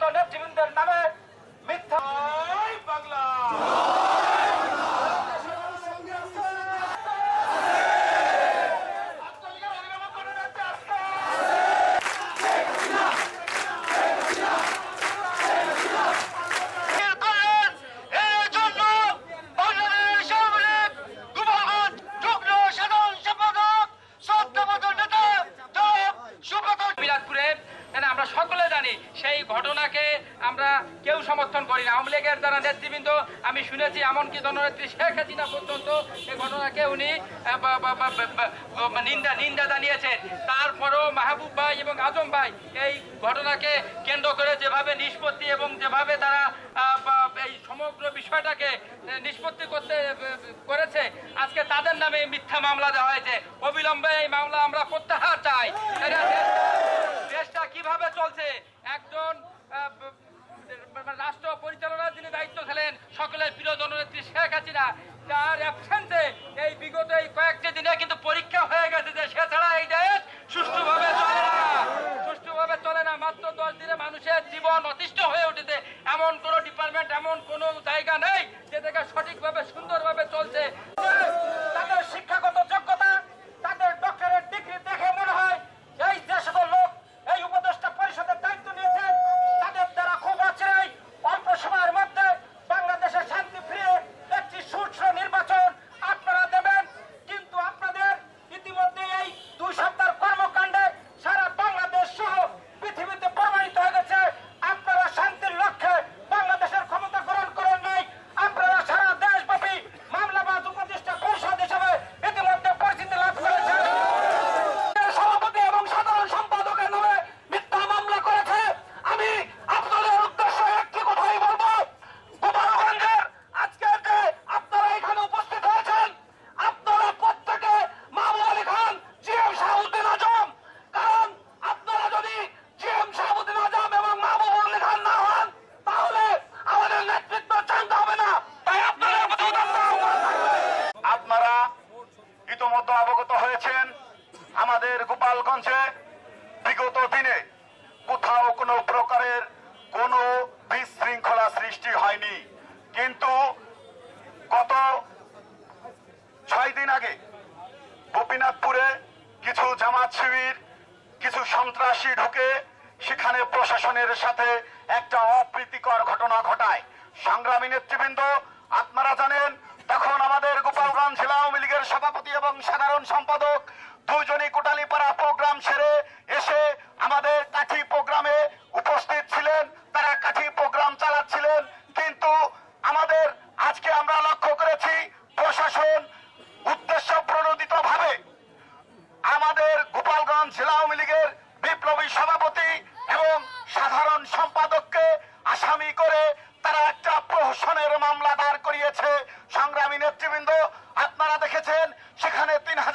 সমস্ত নেতৃবৃন্দের নামে মিথ্যা সমর্থন করি না। আওয়ামী লীগের যারা নেতৃবৃন্দ, আমি শুনেছি এমনকি জননেত্রী শেখ হাসিনা পর্যন্ত এই ঘটনাকে উনি নিন্দা নিন্দা জানিয়েছেন। তারপরেও মাহবুব ভাই এবং আজম ভাই এই ঘটনাকে কেন্দ্র করে যেভাবে নিষ্পত্তি এবং যেভাবে তারা এই সমগ্র বিষয়টাকে নিষ্পত্তি করতে করেছে, আজকে তাদের নামে মিথ্যা মামলা দেওয়া হয়েছে। অবিলম্বে এই মামলা আমরা জননেত্রী শেখ হাসিনা, তার অ্যাবসেন্সে এই বিগত এই কয়েকটি দিনে কিন্তু পরীক্ষা হয়ে গেছে যে সে ছাড়া এই দেশ সুষ্ঠুভাবে চলে না। সুষ্ঠুভাবে চলে না, মাত্র দশ দিনে মানুষের জীবন অতিষ্ঠ হয়ে উঠেছে। এমন কোনো ডিপার্টমেন্ট এমন কোনো জায়গা নেই যে থেকে সঠিকভাবে, সুন্দরভাবে চলছে। আমাদের গোপালগঞ্জে বিগত দিনে কোথাও কোনো প্রকারের কোনো বিশৃঙ্খলা সৃষ্টি হয়নি। কিন্তু গত ছয় দিন আগে গোপীনাথপুরে কিছু জামাত শিবির, কিছু সন্ত্রাসী ঢুকে সেখানে প্রশাসনের সাথে একটা অপ্রীতিকর ঘটনা ঘটায়। সংগ্রামী নেতৃবৃন্দ, আপনারা জানেন, তখন আমাদের গোপালগঞ্জ জেলা আওয়ামী লীগের সভাপতি এবং সাধারণ সম্পাদক করে তারা একটা প্রহসনের মামলা দাঁড় করিয়েছে। সংগ্রামী নেতৃবৃন্দ আপনারা দেখেছেন সেখানে তিন হাজার